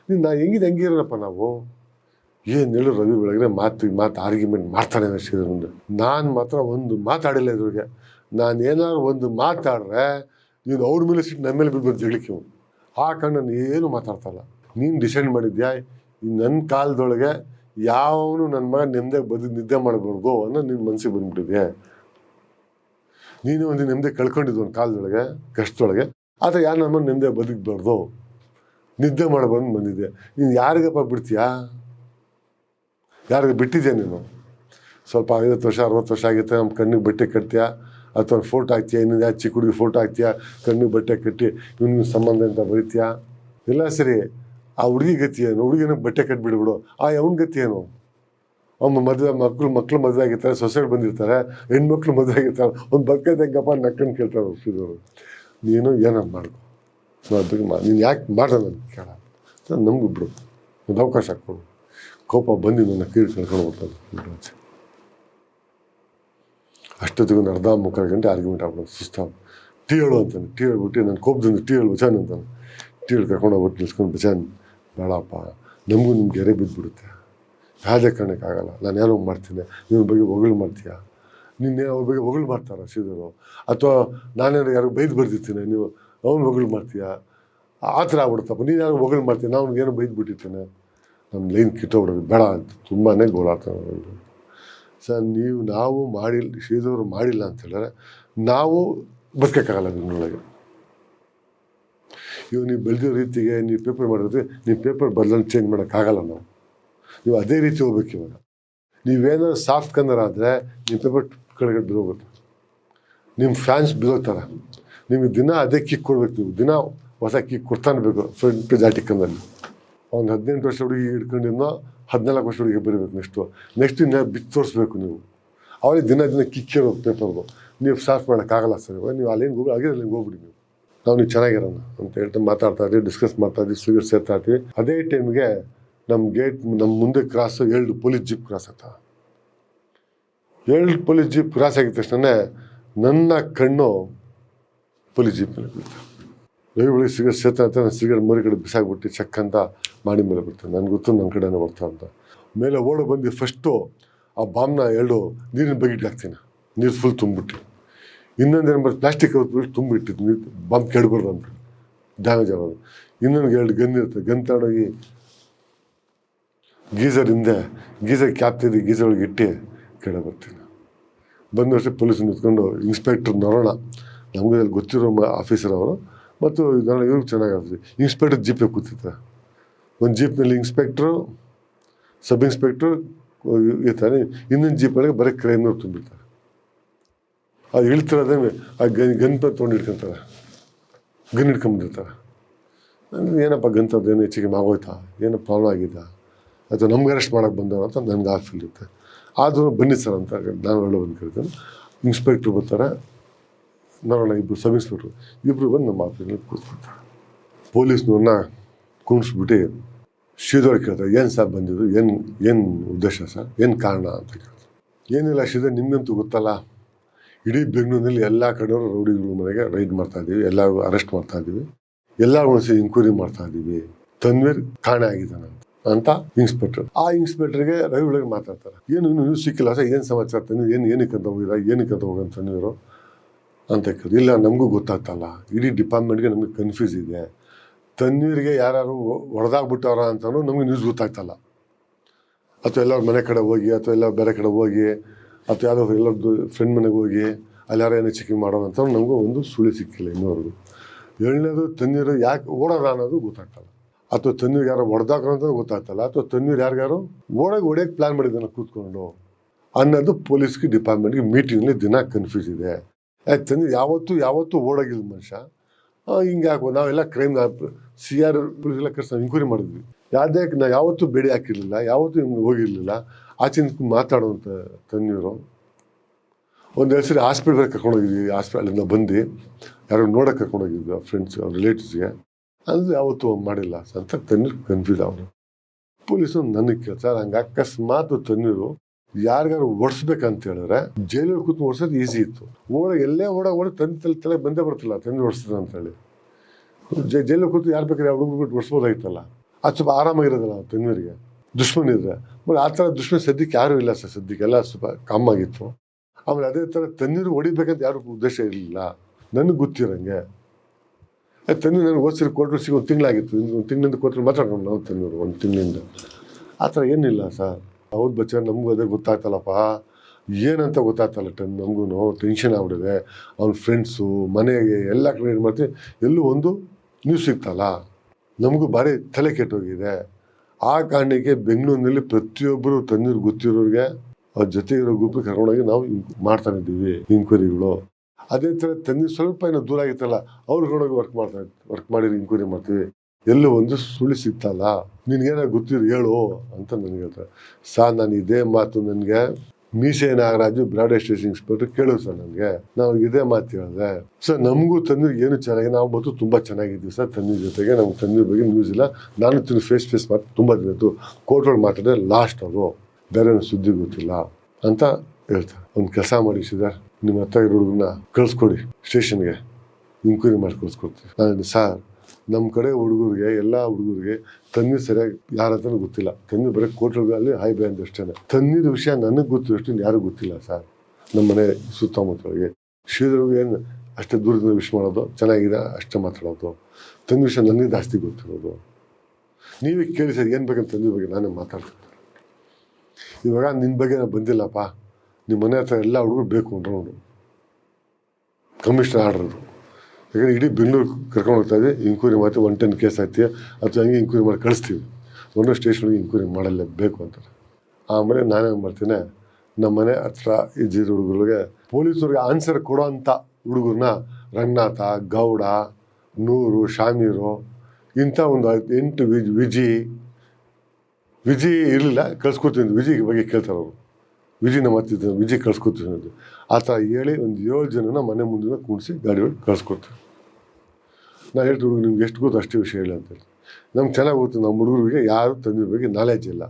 ನೀನು, ನಾ ಹೆಂಗಿದೆ ಹೆಂಗಿರೋಣಪ್ಪ ನಾವು? ಏನು ಹೇಳು ರವಿ ಬೆಳಗ್ಗೆ ಮಾತು ಮಾತು ಆರ್ಗ್ಯುಮೆಂಟ್ ಮಾಡ್ತಾನೆ ಮುಂದೆ ನಾನು ಮಾತ್ರ ಒಂದು ಮಾತಾಡಿಲ್ಲ ಇದ್ರಿಗೆ ನಾನು ಏನಾದ್ರು ಒಂದು ಮಾತಾಡ್ರೆ ನೀನು ಅವ್ರ ಮೇಲೆ ಸಿಟ್ಟು ನನ್ನ ಮೇಲೆ ಬಿಡ್ಬೋದು ಜಗಳಕ್ಕೆ ಆ ಕಣ್ಣು ನಾನು ಏನು ಮಾತಾಡ್ತಲ್ಲ ನೀನು ಡಿಸೈಡ್ ಮಾಡಿದ್ಯಾ? ನನ್ನ ಕಾಲದೊಳಗೆ ಯಾವನು ನನ್ನ ಮಗ ನೆಮ್ಮದಿ ಬದು ನಿದ್ದೆ ಮಾಡಬಾರ್ದು ಅನ್ನೋ ನಿನ್ನ ಮನಸ್ಸಿಗೆ ಬಂದ್ಬಿಟ್ಟಿದೆ ನೀನು ಒಂದು ನೆಮ್ಮದಿ ಕಳ್ಕೊಂಡಿದ್ದು ಒಂದು ಕಾಲದೊಳಗೆ, ಕಷ್ಟದೊಳಗೆ. ಆದರೆ ಯಾರು ನಮ್ಮ ನೆಮ್ಮದಿ ಬದುಕಬಾರ್ದು? ನಿದ್ದೆ ಮಾಡಬಾರ್ದು ಬಂದಿದ್ದೆ. ನೀನು ಯಾರಿಗಪ್ಪ ಬಿಡ್ತೀಯಾ? ಯಾರಿಗೆ ಬಿಟ್ಟಿದ್ಯಾ ನೀನು? ಸ್ವಲ್ಪ ಐವತ್ತು ವರ್ಷ, ಅರವತ್ತು ವರ್ಷ ಆಗಿತ್ತೆ ನಮ್ಮ ಕಣ್ಣಿಗೆ ಬಟ್ಟೆ ಕಟ್ತೀಯಾ? ಅಥವಾ ಫೋಟೋ ಹಾಕ್ತೀಯಾ? ಇನ್ನೊಂದು ಚಿಕ್ಕ ಹುಡುಗಿ ಫೋಟೋ ಹಾಕ್ತೀಯಾ? ಕಣ್ಣಿಗೆ ಬಟ್ಟೆ ಕಟ್ಟಿ ಇವ್ನ ಸಂಬಂಧ ಅಂತ ಬರೀತೀಯಾ? ಇಲ್ಲ ಸರಿ. ಆ ಹುಡುಗಿ ಗತಿ ಏನು? ಹುಡುಗಿನ ಬಟ್ಟೆ ಕಟ್ಬಿಡ್ಬಿಡು. ಆ ಅವನ ಗತಿ ಏನು? ಅವ್ನು ಮದುವೆ ಮಕ್ಕಳು ಮಕ್ಕಳು ಮದುವೆ ಆಗಿರ್ತಾರೆ ಸೊಸೈಟಿ ಬಂದಿರ್ತಾರೆ, ಹೆಣ್ಮಕ್ಳು ಮದುವೆ ಆಗಿರ್ತಾರೆ. ಒಂದು ಬದುಕೈತೆ ಹೆಂಗಪ್ಪ ನಕ್ಕಂಡು ಕೇಳ್ತಾರೆ ಹೋಗ್ತಿದ್ದವರು ನೀನು ಏನಾರು ಮಾಡ್ಕೊ? ಅದಕ್ಕೆ ಮಾ ನೀನು ಯಾಕೆ ಮಾಡ್ದೆ ನಾನು ಕೇಳ? ನಮಗೂ ಬಿಡು. ಒಂದು ಅವಕಾಶ ಕೊಡು. ಕೋಪ ಬಂದು ನನ್ನ ಕೀಳು ಕಳ್ಕೊಂಡು ಹೋಗ್ತಾನೆ. ಅಷ್ಟೊತ್ತಿಗೆ ಒಂದು ಅರ್ಧ ಮುಕ್ಕಾಲು ಗಂಟೆ ಆರ್ಗ್ಯುಮೆಂಟ್ ಆಗ್ಬೋದು ಸಿಸ್ಟಮ್ ಟೀ ಹೇಳು ಅಂತಾನೆ. ಟೀ ಹೇಳ್ಬಿಟ್ಟು ನನ್ನ ಕೋಪದಿಂದ ಟೀ ಹೇಳು ಬಚಾನ್ ಅಂತಾನೆ. ಟೀ ಹೇಳಿ ಕರ್ಕೊಂಡು ಹೋಗ್ಬಿಟ್ಟು ನಿಲ್ಸ್ಕೊಂಡು ಬಚಾನ್. ಬೇಡಪ್ಪ ನಮಗೂ ನಿಮ್ಗೆ ಗೆರೆ ಬಿದ್ದುಬಿಡುತ್ತೆ ಯಾವುದೇ ಕಾರಣಕ್ಕಾಗಲ್ಲ. ನಾನು ಏನೋ ಮಾಡ್ತೀನಿ. ನಿಮ್ಮ ಬಗ್ಗೆ ಹೊಗಳು ಮಾಡ್ತೀಯ? ನಿನ್ನೆ ಅವ್ರ ಬಗ್ಗೆ ಹೊಗಳು ಮಾಡ್ತಾರ ಸೀದರು ಅಥವಾ ನಾನೇನು ಯಾರು ಬೈದು ಬರ್ದಿರ್ತೀನಿ? ನೀವು ಅವನು ಹೊಗಳು ಮಾಡ್ತೀಯ? ಆ ಥರ ಆಗ್ಬಿಡುತ್ತಪ್ಪ. ನೀನು ಯಾರು ಹೊಗಳು ಮಾಡ್ತೀನಿ ನಾವು ಏನೋ ಬೈದು ಬಿಟ್ಟಿರ್ತೀನಿ. ನಮ್ಮ ಲೈನ್ ಕಿತ್ತೋಗ್ಬಿಡೋದು ಬೇಡ ಅಂತ ತುಂಬಾ ಗೋಳಾಡ್ತಾರೆ ಸರ್, ನೀವು, ನಾವು ಮಾಡಿಲ್ಲ ಶ್ರೀಧವರು ಮಾಡಿಲ್ಲ ಅಂತ ಹೇಳಿದ್ರೆ ನಾವು ಬದುಕೋಕ್ಕಾಗಲ್ಲ ಬೆಂಗಳೂರಿಗೆ ಇವಾಗ ನೀವು ಬೆಳೆದಿರೋ ರೀತಿಗೆ ನೀವು ಪೇಪರ್ ಮಾಡಿದ್ರೆ ನೀವು ಪೇಪರ್ ಬದಲನ್ನು ಚೇಂಜ್ ಮಾಡೋಕ್ಕಾಗಲ್ಲ ನಾವು. ನೀವು ಅದೇ ರೀತಿ ಹೋಗ್ಬೇಕು ಇವಾಗ. ನೀವೇನಾದ್ರು ಸಾಫ್ಟ್ ಕನ್ನಡ ಆದರೆ ನಿಮ್ಮ ಪೇಪರ್ ಕೆಳಗಡೆ ಬಿದ್ದೋಗುತ್ತೆ ನಿಮ್ಮ ಫ್ಯಾನ್ಸ್ ಬಿದ್ದೋಗ್ತಾರೆ ನಿಮಗೆ ದಿನ ಅದೇ ಕಿಕ್ ಕೊಡ್ಬೇಕು ನೀವು. ದಿನ ಹೊಸ ಕಿಕ್ ಕೊಡ್ತಾನೆ ಬೇಕು ಫ್ರಂಟ್ ಪೇಜ್ ಆರ್ಟಿಕಲ್ನಲ್ಲಿ ಒಂದು ಹದಿನೆಂಟು ವರ್ಷ ಹುಡುಗಿ ಹಿಡ್ಕೊಂಡಿದ್ದೋ ಹದಿನಾಲ್ಕು ವರ್ಷ ಹುಡುಗಿ ಬರಬೇಕು ನೆಕ್ಸ್ಟು ನೆಕ್ಸ್ಟ್ ಇನ್ನು ಬಿಚ್ಚಿ ತೋರಿಸ್ಬೇಕು ನೀವು. ಅವಳಿಗೆ ದಿನ ದಿನ ಕಿಕ್ಕಿರೋ ಪೇಪರ್ದು ನೀವು ಸಾಫ್ಟ್ ಮಾಡೋಕ್ಕಾಗಲ್ಲ ಸರ್ ನೀವು ಅಲ್ಲಿಂದ ಹೋಗಿ ಅಲ್ಲಿಂದ ಹೋಗ್ಬಿಡಿ ನೀವು. ನಾವು ನೀವು ಚೆನ್ನಾಗಿರೋಣ ಅಂತ ಹೇಳ್ತಾ ಮಾತಾಡ್ತಾ ಇದ್ವಿ ಡಿಸ್ಕಸ್ ಮಾಡ್ತಾ ಇದ್ವಿ ಸ್ವೀಟ್ ಸೇರ್ತಾ ಇರ್ತೀವಿ ಅದೇ ಟೈಮ್ಗೆ ನಮ್ಮ ಗೇಟ್ ನಮ್ಮ ಮುಂದೆ ಕ್ರಾಸ್ ಎರಡು ಪೊಲೀಸ್ ಜೀಪ್ ಕ್ರಾಸ್ ಆಗ್ತಾ ಎರಡು ಪೊಲೀಸ್ ಜೀಪ್ ಕ್ರಾಸ್ ಆಗಿದ ತಕ್ಷಣ ನನ್ನ ಕಣ್ಣು ಪೊಲೀಸ್ ಜೀಪ್ ಮೇಲೆ ಬೀಳ್ತಾ. ರವಿ ಬೆಳಿಗ್ಗೆ ಸಿಗರ್ ಸೇತ ಅಂತ ನಾನು ಸಿಗರ್ ಮರಿ ಕಡೆ ಬಿಸಾಕ್ಬಿಟ್ಟು ಚೆಕ್ ಅಂತ ಮಾಡಿ ಮೇಲೆ ಬಿಡ್ತಾನೆ ನನಗೆ ಗೊತ್ತು ನನ್ನ ಕಡೆನೇ ಬರ್ತಾ ಅಂತ. ಮೇಲೆ ಓಡ ಬಂದು ಫಸ್ಟು ಆ ಬಾಂಬ್ನ ಎರಡು ನೀರಿನ ಬಗೆಟ್ ಹಾಕ್ತೀನಿ ನೀರು ಫುಲ್ ತುಂಬಿಟ್ಟು ಇನ್ನೊಂದು ಏನು ಮಾಡಿ ಪ್ಲಾಸ್ಟಿಕ್ ಹೊತ್ಬಿಟ್ಟು ತುಂಬ ನೀರು ಬಾಂಬ್ ಕೆಡಬಾರ್ದು ಅಂತ ಡ್ಯಾಮೇಜ್ ಆಗೋದು. ಇನ್ನೊಂದು ಎರಡು ಗನ್ ಇರುತ್ತೆ. ಗನ್ ತಗೊಂಡೋಗಿ ಗೀಸರ್ ಹಿಂದೆ, ಗೀಸರ್ ಕ್ಯಾಪ್ ತೆಗೆದು ಗೀಸರ್ ಒಳಗೆ ಇಟ್ಟು ಕೆಳ ಬರ್ತೀನಿ ಬಂದ ವರ್ಷ ಪೊಲೀಸ್ ನಿಂತ್ಕೊಂಡು ಇನ್ಸ್ಪೆಕ್ಟರ್ ನರೋಣ ನಮಗೆ ಅಲ್ಲಿ ಗೊತ್ತಿರೋ ಆಫೀಸರ್ ಅವರು. ಮತ್ತು ನಾನು ಇವ್ರಿಗೆ ಚೆನ್ನಾಗಿ ಆಗ್ತದೆ ಇನ್ಸ್ಪೆಕ್ಟರ್ ಜೀಪೇ ಕೂತಿದ್ದೆ. ಒಂದು ಜೀಪ್ನಲ್ಲಿ ಇನ್ಸ್ಪೆಕ್ಟ್ರು ಸಬ್ ಇನ್ಸ್ಪೆಕ್ಟ್ರು ಇರ್ತಾನೆ ಇನ್ನೊಂದು ಜೀಪ್ ಒಳಗೆ ಬರೀ ಕ್ರೈಮ್ನವ್ರು ತುಂಬಿರ್ತಾರೆ. ಅದು ಇಳ್ತಿರೋದೇ ಆ ಗನ್ ಗನ್ ತೊಗೊಂಡು ಹಿಡ್ಕೊಂತಾರೆ. ಗನ್ ಹಿಡ್ಕೊಂಬಂದಿರ್ತಾರೆ. ನನಗೆ ಏನಪ್ಪ ಗನ್ ಏನು ಹೆಚ್ಚಿಗೆ ಆಗೋಯ್ತಾ ಏನೋ ಪ್ರಾಬ್ಲಮ್ ಆಗಿದ್ದ ಅಥವಾ ನಮ್ಗೆ ಅರೆಸ್ಟ್ ಮಾಡೋಕ್ಕೆ ಬಂದವರು ಅಂತ ನನಗೆ ಆ ಫೀಲ್ ಇರುತ್ತೆ. ಆದರೂ ಬನ್ನಿ ಸರ್ ಅಂತ ನಾನು ಒಳ್ಳೆ ಬಂದು ಕೇಳ್ತೇನೆ. ಇನ್ಸ್ಪೆಕ್ಟ್ರು ಬರ್ತಾರೆ. ನೋಡೋಣ ಇಬ್ಬರು ಸಬ್ ಇನ್ಸ್ಪೆಕ್ಟ್ರು ಇಬ್ಬರು ಬಂದು ನಮ್ಮ ಆಫೀಸ್ನಲ್ಲಿ ಕೂತ್ಕೊಳ್ತಾರೆ ಪೊಲೀಸ್ನವ್ರನ್ನ ಕುಣಿಸ್ಬಿಟ್ಟು ಶ್ರೀಧರ್ ಕೇಳ್ತಾರೆ, ಏನು ಸರ್ ಬಂದಿದ್ದು? ಏನು ಏನು ಉದ್ದೇಶ ಸರ್? ಏನು ಕಾರಣ? ಅಂತ ಕೇಳ್ತಾರೆ. ಏನಿಲ್ಲ ಶ್ರೀಧರ್, ನಿಮಗಂತೂ ಗೊತ್ತಲ್ಲ? ಇಡೀ ಬೆಂಗಳೂರಿನಲ್ಲಿ ಎಲ್ಲ ಕಡೆಯವರು ರೌಡಿಗಳ ಮನೆಗೆ ರೈಡ್ ಮಾಡ್ತಾ ಇದ್ದೀವಿ ಎಲ್ಲರೂ ಅರೆಸ್ಟ್ ಮಾಡ್ತಾ ಇದ್ದೀವಿ ಎಲ್ಲ ಒಂದ್ಸಿ ಇನ್ಕ್ವೈರಿ ಮಾಡ್ತಾ ಇದ್ದೀವಿ. ತನ್ವೀರ್ ಕಾಣೆ ಆಗಿದ್ದಾನೆ ಅಂತ. ಇನ್ಸ್ಪೆಕ್ಟರ್ ಆ ಇನ್ಸ್ಪೆಕ್ಟರ್ಗೆ ಒಳಗೆ ಮಾತಾಡ್ತಾರೆ. ಏನು ನ್ಯೂಸ್ ಸಿಕ್ಕಿಲ್ಲ, ಸರ್, ಏನು ಸಮಾಚಾರ ತನ್ವೀರ್, ಏನು ಏನಕ್ಕೆ ಅಂತ ಹೋಗಿಲ್ಲ ಏನಕ್ಕೆ ಅಂತ ಹೋಗಂತ ತನ್ವೀರು? ಅಂತ ಕೇಳಿದ್ರು. ಇಲ್ಲ, ನಮಗೂ ಗೊತ್ತಾಗ್ತಲ್ಲ. ಇಡೀ ಡಿಪಾರ್ಟ್ಮೆಂಟ್ಗೆ ನಮಗೆ ಕನ್ಫ್ಯೂಸ್ ಇದೆ. ತನ್ವೀರ್ಗೆ ಯಾರು ಹೊಡೆದಾಗ್ಬಿಟ್ಟವ್ರ ಅಂತಲೂ ನಮಗೆ ನ್ಯೂಸ್ ಗೊತ್ತಾಗ್ತಲ್ಲ. ಅಥವಾ ಎಲ್ಲರ ಮನೆ ಕಡೆ ಹೋಗಿ, ಅಥವಾ ಎಲ್ಲ ಬೇರೆ ಕಡೆ ಹೋಗಿ ಅಥವಾ ಯಾವುದೋ ಎಲ್ಲರದ್ದು ಫ್ರೆಂಡ್ ಮನೆಗೆ ಹೋಗಿ, ಅಲ್ಲಿ ಯಾರೋ ಏನೋ ಚೆಕಿಂಗ್ ಮಾಡೋಣ ಅಂತ ನಮಗೂ ಒಂದು ಸುಳಿ ಸಿಕ್ಕಿಲ್ಲ ಇನ್ನೂವರೆಗೂ. ಏಳನೇದು ತಣ್ಣೀರು ಯಾಕೆ ಓಡೋದ ಅನ್ನೋದು ಗೊತ್ತಾಗ್ತಲ್ಲ. ಅಥವಾ ತಣ್ಣೀರು ಯಾರೋ ಹೊಡೆದಾಕ್ರ ಅಂತ ಗೊತ್ತಾಗ್ತಲ್ಲ. ಅಥವಾ ತಣ್ಣೀರು ಯಾರಿಗಾರು ಓಡೋಗಿ ಹೊಡೆಯೋಕೆ ಪ್ಲ್ಯಾನ್ ಮಾಡಿದ್ದಾನೆ ಕೂತ್ಕೊಂಡು ಅನ್ನೋದು ಪೊಲೀಸ್ಗೆ ಡಿಪಾರ್ಟ್ಮೆಂಟ್ಗೆ ಮೀಟಿಂಗ್ಲಿ ದಿನ ಕನ್ಫ್ಯೂಸ್ ಇದೆ. ಯಾಕೆ ತಣ್ಣೀರು ಯಾವತ್ತೂ ಯಾವತ್ತೂ ಓಡೋಗಿಲ್ಲ ಮನುಷ್ಯ. ಹಿಂಗೆ ಹಾಕೋ ನಾವೆಲ್ಲ ಕ್ರೈಮ್ ಸಿ ಆರ್ ಎಲ್ಲ ಕರ್ಸಿ ನಾವು ಎಂಕ್ವೈರಿ ಮಾಡಿದ್ವಿ. ಯಾವುದೇ ನಾ ಯಾವತ್ತೂ ಬೇಡಿ ಹಾಕಿರಲಿಲ್ಲ, ಯಾವತ್ತೂ ಹಿಂಗೆ ಹೋಗಿರಲಿಲ್ಲ. ಆಚಿನ ಮಾತಾಡುವಂಥ ತಣ್ಣೀರು ಒಂದು ಎರಡು ಸರಿ ಹಾಸ್ಪಿಟ್ಲಿಗೆ ಕರ್ಕೊಂಡೋಗಿದ್ವಿ ಹಾಸ್ಪಿಟಲ್ ಅಲ್ಲಿಂದ ಬಂದು ಯಾರೋ ನೋಡೋಕೆ ಕರ್ಕೊಂಡೋಗಿದ್ವಿ ಅವ್ರ ಫ್ರೆಂಡ್ಸ್ ಅವ್ರ ರಿಲೇಟಿವ್ಸ್ಗೆ ಅಂದರೆ ಯಾವತ್ತೂ ಮಾಡಿಲ್ಲ ಅಂತ ತಣ್ಣೀರು ಕನ್ಫ್ಯೂಸ್ ಅವರು ಪೊಲೀಸರು ನನಗೆ ಕೇಳ್ತಾರೆ, ಹಂಗೆ ಅಕಸ್ಮಾತ್ ತಣ್ಣೀರು ಯಾರಿಗಾರು ಓಡಿಸ್ಬೇಕಂತ ಹೇಳಿದ್ರೆ ಜೈಲಲ್ಲಿ ಕೂತು ಓಡಿಸೋದು ಈಸಿ ಇತ್ತು. ಓಡ, ಎಲ್ಲೇ ಓಡ ಓಡ ತಂದು ತಲೆ ತಲೆ ಬಂದೇ ಬರ್ತಿಲ್ಲ ತಂದು ಓಡಿಸ್ತದೆ ಅಂತೇಳಿ ಜೈಲಿಗೆ ಕೂತು ಯಾರು ಬೇಕಾದ್ರೆ ಹುಡುಗರು ಓಡಿಸ್ಬೋದಾಗಿತ್ತಲ್ಲ ಅದು ಸ್ವಲ್ಪ ಆರಾಮಾಗಿರೋದಿಲ್ಲ ತಣ್ಣೀರಿಗೆ ದುಶ್ಮನ್ ಇದ್ರೆ. ಬಟ್ ಆ ಥರ ದುಶ್ಮನ್ ಸದ್ಯಕ್ಕೆ ಯಾರೂ ಇಲ್ಲ ಸರ್ ಸದ್ಯಕ್ಕೆಲ್ಲ ಸ್ವಲ್ಪ ಕಮ್ ಆಗಿತ್ತು. ಆಮೇಲೆ ಅದೇ ಥರ ತಣ್ಣೀರು ಹೊಡಿಬೇಕಂತ ಯಾರು ಉದ್ದೇಶ ಇರಲಿಲ್ಲ. ನನಗೆ ಗೊತ್ತಿರಂಗೆ. ತಣ್ಣೀರು ನನಗೆ ಓದಿಸಿದ ಕೊಟ್ಟರು ಸಿಗೋ ಒಂದು ತಿಂಗಳಾಗಿತ್ತು. ಒಂದು ತಿಂಗಳಿಂದ ಕೊಟ್ಟರು ಮಾತಾಡೋಣ ನಾವು ತಣ್ಣೀರು ಒಂದು ತಿಂಗಳಿಂದ. ಆ ಥರ ಏನಿಲ್ಲ ಸರ್. ಹೌದು ಬಚ್ಚ, ನಮಗೂ ಅದೇ ಗೊತ್ತಾಗ್ತಲ್ಲಪ್ಪ ಏನಂತ ಗೊತ್ತಾಗ್ತಲ್ಲ ಟೆನ್ ನಮಗೂ ಟೆನ್ಷನ್ ಆಗ್ಬಿಟ್ಟಿದೆ. ಅವ್ನ ಫ್ರೆಂಡ್ಸು ಮನೆಗೆ ಎಲ್ಲ ಏನು ಮಾಡ್ತೀವಿ ಎಲ್ಲೂ ಒಂದು ನ್ಯೂಸ್ ಸಿಗ್ತಲ್ಲ. ನಮಗೂ ಭಾರಿ ತಲೆ ಕೆಟ್ಟೋಗಿದೆ. ಆ ಕಾರಣಕ್ಕೆ ಬೆಂಗಳೂರಿನಲ್ಲಿ ಪ್ರತಿಯೊಬ್ಬರು ತಂದಿರು ಗೊತ್ತಿರೋರಿಗೆ ಅವ್ರ ಜೊತೆ ಇರೋ ಗುಂಪು ಕರ್ಕೊಂಡೋಗಿ ನಾವು ಮಾಡ್ತಾ ಇದ್ದೀವಿ ಇನ್ಕ್ವೈರಿಗಳು ಅದೇ ಥರ ತಂದಿ ಸ್ವಲ್ಪ ಏನೋ ದೂರ ಆಗಿತ್ತಲ್ಲ, ಅವ್ರು ಕರ್ಕೊಂಡೋಗಿ ವರ್ಕ್ ಮಾಡ್ತಾ ವರ್ಕ್ ಮಾಡಿ ಇನ್ಕ್ವೈರಿ ಮಾಡ್ತೀವಿ. ಎಲ್ಲೂ ಒಂದು ಸುಳ್ಳು ಸಿಗ್ತಲ್ಲ ನಿನಗೇನೋ ಗೊತ್ತಿರೋ ಹೇಳು ಅಂತ ನನಗೆ ಹೇಳ್ತಾರೆ. ಸರ್ ನಾನು ಇದೇ ಮಾತು ನನಗೆ ಮೀಸೆ ನಾಗರಾಜು ಬ್ಲಡ್ ಎಸ್ಟೇಷನ್ ಇನ್ಸ್ಪೆಕ್ಟರ್ ಕೇಳು ಸರ್ ನನಗೆ ನಾವು ಇದೇ ಮಾತು ಹೇಳಿದೆ. ಸರ್, ನಮಗೂ ತಂದೆ ಏನು ಚೆನ್ನಾಗಿ, ನಾವು ಮತ್ತು ತುಂಬ ಚೆನ್ನಾಗಿದ್ದೀವಿ ಸರ್ ತಂದಿರ ಜೊತೆಗೆ ನಮ್ಗೆ ತಂದೆ ಬಗ್ಗೆ ನ್ಯೂಸ್ ಇಲ್ಲ. ನಾನು ತಿನ್ನು ಫೇಸ್ ಫೇಸ್ ಮಾತು ತುಂಬ ದಿನದ್ದು ಕೋರ್ಟಲ್ಲಿ ಮಾತಾಡಿದ್ರೆ ಲಾಸ್ಟ್ ಅವರು ಬೇರೆ ಸುದ್ದಿ ಗೊತ್ತಿಲ್ಲ ಅಂತ ಹೇಳ್ತಾರೆ. ಒಂದು ಕೆಲಸ ಮಾಡಿ ಸರ್ ನಿಮ್ಮ ಹತ್ರ ಇರೋ ಹುಡುಗನ ಕಳಿಸ್ಕೊಡಿ ಸ್ಟೇಷನ್ಗೆ ಇನ್ಕ್ವೈರಿ ಮಾಡಿ ಕಳ್ಸ್ಕೊಡ್ತೀವಿ ನಾನು ಸರ್ ನಮ್ಮ ಕಡೆ ಹುಡುಗರಿಗೆ, ಎಲ್ಲ ಹುಡುಗರಿಗೆ ತಣ್ಣೀರು ಸರಿಯಾಗಿ ಯಾರ ಹತ್ರನೂ ಗೊತ್ತಿಲ್ಲ. ತಣ್ಣೀರು ಬರೀ ಕೋಟ್ರಲ್ಲಿ ಹೈ ಬೈ ಅಂತ ಅಷ್ಟೇ ತಣ್ಣೀರು ವಿಷಯ ನನಗೆ ಗೊತ್ತಿರೋಷ್ಟು ಯಾರಿಗೂ ಗೊತ್ತಿಲ್ಲ ಸರ್ ನಮ್ಮ ಮನೆ ಸುತ್ತಮುತ್ತಲಿಗೆ ಶ್ರೀಧರ್ಗೆ ಏನು ಅಷ್ಟೇ ದೂರದಿಂದ ವಿಶ್ ಮಾಡೋದು, ಚೆನ್ನಾಗಿದೆ, ಅಷ್ಟೇ ಮಾತಾಡೋದು. ತನ್ನ ವಿಷಯ ನನಗೆ ಜಾಸ್ತಿ ಗೊತ್ತಿರೋದು. ನೀವೇ ಕೇಳಿ ಸರ್ ಏನು ಬೇಕಂತ ತಂದಿರ ಬಗ್ಗೆ ನಾನೇ ಮಾತಾಡ್ತೀನಿ. ಇವಾಗ ನಿನ್ನ ಬಗ್ಗೆ ನಾನು ಬಂದಿಲ್ಲಪ್ಪ. ನಿಮ್ಮ ಮನೆ ಹತ್ರ ಎಲ್ಲ ಹುಡುಗರು ಬೇಕು ಅಂದ್ರವನು ಕಮಿಷನರ್ ಆರ್ಡ್ರದು ಯಾಕಂದ್ರೆ ಇಡೀ ಬೆಂಗಳೂರು ಕರ್ಕೊಂಡು ಹೋಗ್ತಾ ಇದೆ. ಇನ್ಕ್ವೈರಿ ಮಾಡಿ ಒನ್ ಟೆನ್ ಕೇಸ್ ಆಗ್ತೀಯ ಅಥವಾ ಹಂಗೆ ಇನ್ಕ್ವೈರಿ ಮಾಡಿ ಕಳಿಸ್ತೀವಿ. ಒಂದೊಂದು ಸ್ಟೇಷನ್ಗೆ ಇನ್ಕ್ವೈರಿ ಮಾಡಲೇ ಬೇಕು ಅಂತಾರೆ. ಆಮೇಲೆ ನಾನೇನು ಮಾಡ್ತೀನಿ, ನಮ್ಮ ಮನೆ ಹತ್ರ ಇದ್ದಿದ್ದ ಹುಡುಗರಿಗೆ ಪೊಲೀಸರಿಗೆ ಆನ್ಸರ್ ಕೊಡೋ ಅಂಥ ಹುಡುಗರನ್ನ ರಂಗನಾಥ, ಗೌಡ, ನೂರು, ಶಾಮೀರು, ಇಂಥ ಒಂದು ಎಂಟು ವಿಜ್, ವಿಜಿ ವಿಜಿ ಇರಲಿಲ್ಲ ಕಳ್ಸ್ಕೊತೀನಿ ವಿಜಿ ಬಗ್ಗೆ ಕೇಳ್ತಾರೆ ಅವರು. ವಿಜಿ ನಮ್ಮ ಹತ್ತಿದ್ದ ವಿಜಿ ಕಳ್ಸ್ಕೊತೀನಿ ಆ ಥರ ಹೇಳಿ ಒಂದು ಏಳು ಜನನ ಮನೆ ಮುಂದಿನ ಕೂಡಿಸಿ ಗಾಡಿ ಕಳ್ಸ್ಕೊಡ್ತೀವಿ ನಾ ಹುಡುಗ ನಿಮ್ಗೆ ಎಷ್ಟು ಗೊತ್ತು ಅಷ್ಟೇ ವಿಷಯ ಹೇಳಿ ಅಂತ ಹೇಳಿ. ನಮ್ಗೆ ಚೆನ್ನಾಗಿ ಗೊತ್ತು ನಮ್ಮ ಹುಡುಗರಿಗೆ ಯಾರು ತಂದಿರ ಬಗ್ಗೆ ನಾಲೆಜ್ ಇಲ್ಲ.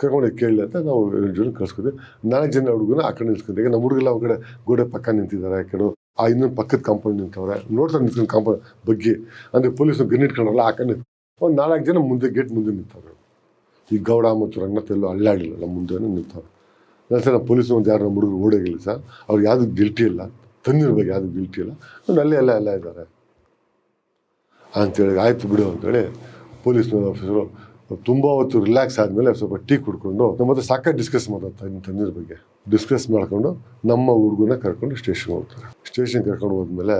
ಕರ್ಕೊಂಡೋಗಿ ಕೇಳಿ ಅಂತ ನಾವು ಜನ ಕಳ್ಸ್ಕೊತೀವಿ ನಾಲ್ಕು ಜನ ಹುಡುಗನ ಆ ಕಡೆ ನಿಲ್ಸ್ಕೊಂಡೆ ಈಗ ನಮ್ಮ ಹುಡುಗಲ್ಲ ಒಂದು ಕಡೆ ಗೋಡೆ ಪಕ್ಕ ನಿಂತಿದ್ದಾರೆ ಕಡೆ ಆ ಇನ್ನೊಂದು ಪಕ್ಕದ ಕಾಂಪೌಂಡ್ ನಿಂತವ್ರೆ. ನೋಡ್ತಾರೆ ನಿಂತ್ಕೊಂಡು ಕಾಂಪೌಂಡ್ ಬಗ್ಗೆ. ಅಂದರೆ ಪೊಲೀಸ್ ಗನ್ ಇಟ್ಕೊಂಡಲ್ಲ ಆ ಕಡೆ ಒಂದು ನಾಲ್ಕು ಜನ ಮುಂದೆ ಗೇಟ್ ಮುಂದೆ ನಿಂತವ್ರೆ. ಈ ಗೌಡ ಮತ್ತು ರಂಗನಾಥ್ ಎಲ್ಲೂ ನಮ್ಮ ಮುಂದೆ ನಿಂತವ್ರೆ. ನಾನು ಸರ್ ನಮ್ಮ ಪೊಲೀಸ್ ಒಂದು ಯಾರು ನಮ್ಮ ಹುಡುಗರು ಓಡೋಗಿಲ್ಲ ಸರ್. ಅವ್ರು ಯಾವುದು ಗಿಲ್ಟಿ ಇಲ್ಲ. ತಂದಿರ ಬಗ್ಗೆ ಯಾವುದು ಗಿಲ್ಟಿ ಇಲ್ಲ. ಅವ್ರು ಅಲ್ಲೇ ಎಲ್ಲ ಎಲ್ಲ ಇದ್ದಾರೆ. ಅಂತೇಳಿ ಆಯ್ತು ಬಿಡು ಅಂತೇಳಿ ಪೊಲೀಸ್ ಆಫೀಸರು ತುಂಬ ಹೊತ್ತು ರಿಲ್ಯಾಕ್ಸ್ ಆದಮೇಲೆ ಸ್ವಲ್ಪ ಟೀ ಕುಡ್ಕೊಂಡು ನಮ್ಮ ಹತ್ರ ಸಾಕಾಗಿ ಡಿಸ್ಕಸ್ ಮಾಡ್ತಾರೆ ತಂದಿರ ಬಗ್ಗೆ. ಡಿಸ್ಕಸ್ ಮಾಡ್ಕೊಂಡು ನಮ್ಮ ಹುಡುಗನ ಕರ್ಕೊಂಡು ಸ್ಟೇಷನ್ಗೆ ಹೋಗ್ತಾರೆ. ಸ್ಟೇಷನ್ ಕರ್ಕೊಂಡು ಹೋದ್ಮೇಲೆ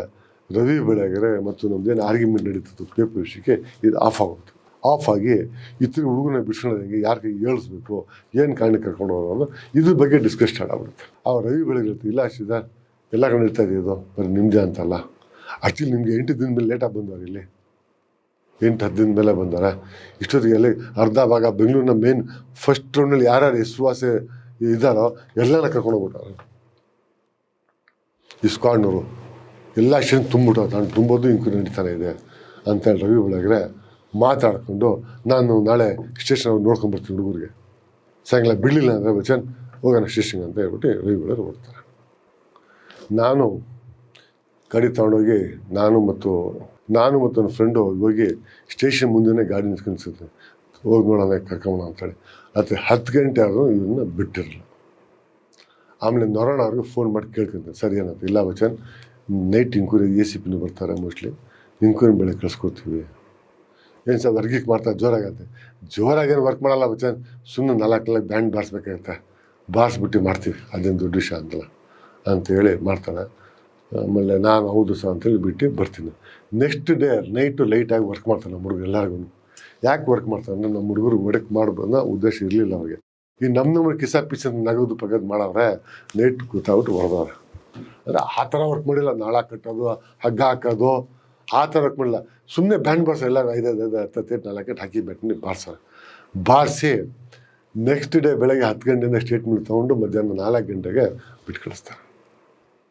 ರವಿ ಬೆಳಗೆರೆ ಮತ್ತು ನಮ್ದೇನು ಆರ್ಗ್ಯುಮೆಂಟ್ ನಡೀತಿತ್ತು ಪೇಪರ್ ವಿಷಯಕ್ಕೆ, ಇದು ಆಫ್ ಆಗುತ್ತೆ ಆಫ್ ಆಗಿ ಇತರ ಹುಡುಗನ ಬಿಡ್ಸ್ಕೊಳ್ಳೋದಂಗೆ ಯಾರ ಕೈ ಏಳಿಸ್ಬೇಕು ಏನು ಕಾರಣಕ್ಕೆ ಕರ್ಕೊಂಡು ಹೋಗೋದು ಇದ್ರ ಬಗ್ಗೆ ಡಿಸ್ಕಸ್ ಸ್ಟಾರ್ಟ್ ಆಗ್ಬಿಡುತ್ತೆ. ಆ ರವಿ ಬೆಳಗ್ಗೆ ಇಲ್ಲ ಅಷ್ಟಿದೆ ಎಲ್ಲ ಕಡೆ ಇರ್ತಾ ಇದೆ ಇದು, ಬರೀ ನಿಮ್ಮದೇ ಅಂತಲ್ಲ. ಆ್ಯಕ್ಚುಲಿ ನಿಮಗೆ ಎಂಟು ದಿನ ಮೇಲೆ ಲೇಟಾಗಿ ಬಂದವ್ರು ಇಲ್ಲಿ. ಎಂಟು ಹತ್ತು ದಿನದ ಮೇಲೆ ಬಂದಾರೆ. ಇಷ್ಟೊತ್ತಿಗೆ ಅಲ್ಲಿ ಅರ್ಧ ಭಾಗ ಬೆಂಗಳೂರಿನ ಮೇನ್ ಫಸ್ಟ್ ರೌಂಡಲ್ಲಿ ಯಾರ್ಯಾರು ವಿಶ್ವಾಸ ಇದ್ದಾರೋ ಎಲ್ಲನ ಕರ್ಕೊಂಡೋಗ್ಬಿಟ್ಟಾರೆ ಇಸ್ಕಾಂಡ್ನವರು ಎಲ್ಲ ಶೇನ್ ತುಂಬಿಟ್ಟು ನಾನು ತುಂಬೋದು ಇಂಕ್ವೈರಿ ನಡೀತಾನೆ ಇದೆ ಅಂತೇಳಿ ರವಿ ಬೆಳಗ್ರೆ ಮಾತಾಡ್ಕೊಂಡು, ನಾನು ನಾಳೆ ಸ್ಟೇಷನ್ ನೋಡ್ಕೊಂಬರ್ತೀನಿ ಹುಡುಗರಿಗೆ. ಸಾಯಂಕಾಲ ಬಿಡಲಿಲ್ಲ ಅಂದರೆ ಬಚ್ಚನ್ ಹೋಗೋಣ ಸ್ಟೇಷನ್ಗೆ ಅಂತ ಹೇಳ್ಬಿಟ್ಟು ರವಿ ಬೆಳಗ್ಗೆ ಹೋಗ್ತಾರೆ ನಾನು ಗಾಡಿ ತಗೊಂಡೋಗಿ, ನಾನು ಮತ್ತು ನಾನು ಮತ್ತು ನನ್ನ ಫ್ರೆಂಡು ಹೋಗಿ ಸ್ಟೇಷನ್ ಮುಂದೆನೇ ಗಾಡಿ ನಿಂತ್ಕೊಂಡಿರ್ತೀನಿ ಹೋಗಿ ನೋಡೋಣ ಕರ್ಕೊಂಬೋಣ ಅಂತೇಳಿ. ಅದು ಹತ್ತು ಗಂಟೆ ಆದರೂ ಇವನ್ನ ಬಿಟ್ಟಿರಲಿಲ್ಲ. ಆಮೇಲೆ ನೊರೋಣ ಅವ್ರಿಗೆ ಫೋನ್ ಮಾಡಿ ಕೇಳ್ಕೊಂತೀನಿ ಸರಿ ಏನಂತ, ಇಲ್ಲ Bachchan night inquiry A C ಪಿನೂ ಬರ್ತಾರೆ ಮೋಸ್ಟ್ಲಿ ಇಂಕ್ವೈರಿ ಬೆಳೆ ಕಳ್ಸ್ಕೊಡ್ತೀವಿ. ಏನು ಸರ್ ವರ್ಗಿಗೆ ಮಾಡ್ತಾ ಜೋರಾಗತ್ತೆ ಜೋರಾಗೇನು ವರ್ಕ್ ಮಾಡಲ್ಲ ಬಚ್ಚನ್. ಸುಮ್ಮನೆ ನಾಲ್ಕು ನಾಲ್ಕು ಬ್ಯಾಂಡ್ ಬಾರಿಸ್ಬೇಕಾಗತ್ತೆ. ಬಾರಿಸ್ಬಿಟ್ಟು ಮಾಡ್ತೀವಿ. ಅದೇನು ದೊಡ್ಡ ವಿಷಯ ಅಂತಲ್ಲ. ಅಂತೇಳಿ ಮಾಡ್ತಾನೆ. ಆಮೇಲೆ ನಾನು ಹೌದು ಸರ್ ಅಂತೇಳಿ ಬಿಟ್ಟು ಬರ್ತೀನಿ. ನೆಕ್ಸ್ಟ್ ಡೇ ನೈಟು ಲೈಟಾಗಿ ವರ್ಕ್ ಮಾಡ್ತಾನೆ ನಮ್ಮ ಹುಡುಗರು ಎಲ್ಲರಿಗೂ ಯಾಕೆ ವರ್ಕ್ ಮಾಡ್ತಾರೆ ಅಂದರೆ ನಮ್ಮ ಹುಡುಗರು ಒಡಕ್ ಮಾಡ್ಬೋದು ಉದ್ದೇಶ ಇರಲಿಲ್ಲ ಅವ್ರಿಗೆ. ಈ ನಮ್ಮ ನಮ್ಮ ಕಿಸ ಪಿಸ ನಗದು ಪಗದು ಮಾಡವ್ರೆ ನೈಟ್ ಕೂತಾಬಿಟ್ಟು ಹೊಡೆದವ್ರೆ ಅಂದರೆ ಆ ಥರ ವರ್ಕ್ ಮಾಡಿಲ್ಲ. ನಾಳ ಕಟ್ಟೋದು, ಹಗ್ಗ ಹಾಕೋದು, ಆ ಥರ ವರ್ಕ್ ಮಾಡಿಲ್ಲ. ಸುಮ್ಮನೆ ಬ್ಯಾಂಡ್ ಬಾರ್ಸ ಎಲ್ಲ ಐದು ಐದು ಐದು, ಹತ್ತು ನಾಲ್ಕು ಹಾಕಿ ಬೆಟ್ಟನಿ ಬಾರ್ಸೋರು ಬಾರಿಸಿ ನೆಕ್ಸ್ಟ್ ಡೇ ಬೆಳಗ್ಗೆ ಹತ್ತು ಗಂಟೆಯಿಂದ ಸ್ಟೇಟ್ಮೆಂಟ್ ತೊಗೊಂಡು ಮಧ್ಯಾಹ್ನ ನಾಲ್ಕು ಗಂಟೆಗೆ ಬಿಟ್ಟು ಕಳಿಸ್ತಾರೆ.